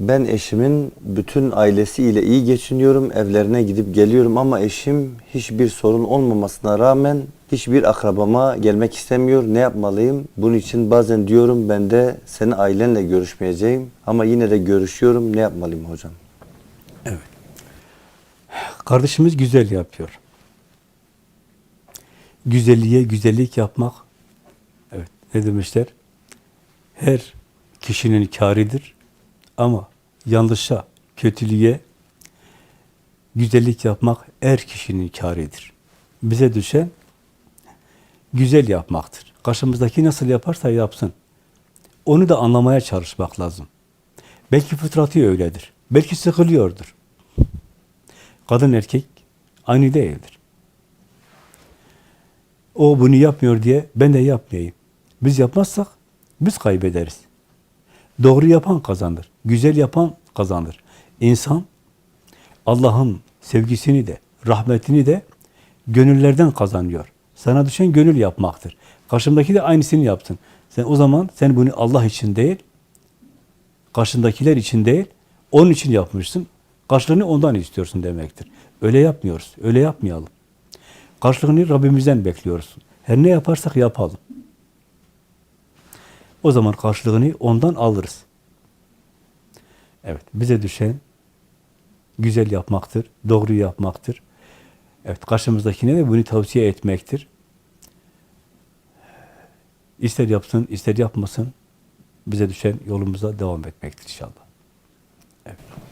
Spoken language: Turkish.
Ben eşimin bütün ailesiyle iyi geçiniyorum, evlerine gidip geliyorum ama eşim hiçbir sorun olmamasına rağmen hiçbir akrabama gelmek istemiyor. Ne yapmalıyım? Bunun için bazen diyorum ben de senin ailenle görüşmeyeceğim ama yine de görüşüyorum. Ne yapmalıyım hocam? Kardeşimiz güzel yapıyor. Güzelliğe güzellik yapmak, evet ne demişler? Her kişinin kâridir ama yanlışa, kötülüğe güzellik yapmak her kişinin kâridir. Bize düşen güzel yapmaktır. Karşımızdaki nasıl yaparsa yapsın. Onu da anlamaya çalışmak lazım. Belki fıtratı öyledir. Belki sıkılıyordur. Kadın erkek aynı değildir. O bunu yapmıyor diye ben de yapmayayım. Biz yapmazsak biz kaybederiz. Doğru yapan kazanır. Güzel yapan kazanır. İnsan Allah'ın sevgisini de, rahmetini de gönüllerden kazanıyor. Sana düşen gönül yapmaktır. Karşımdaki de aynısını yapsın. Sen o zaman sen bunu Allah için değil, karşındakiler için değil, onun için yapmışsın. Karşılığını ondan istiyorsun demektir. Öyle yapmıyoruz. Öyle yapmayalım. Karşılığını Rabbimizden bekliyoruz. Her ne yaparsak yapalım. O zaman karşılığını ondan alırız. Evet, bize düşen güzel yapmaktır, doğru yapmaktır. Evet, karşımızdakine de bunu tavsiye etmektir. İster yapsın, ister yapmasın, bize düşen yolumuza devam etmektir inşallah.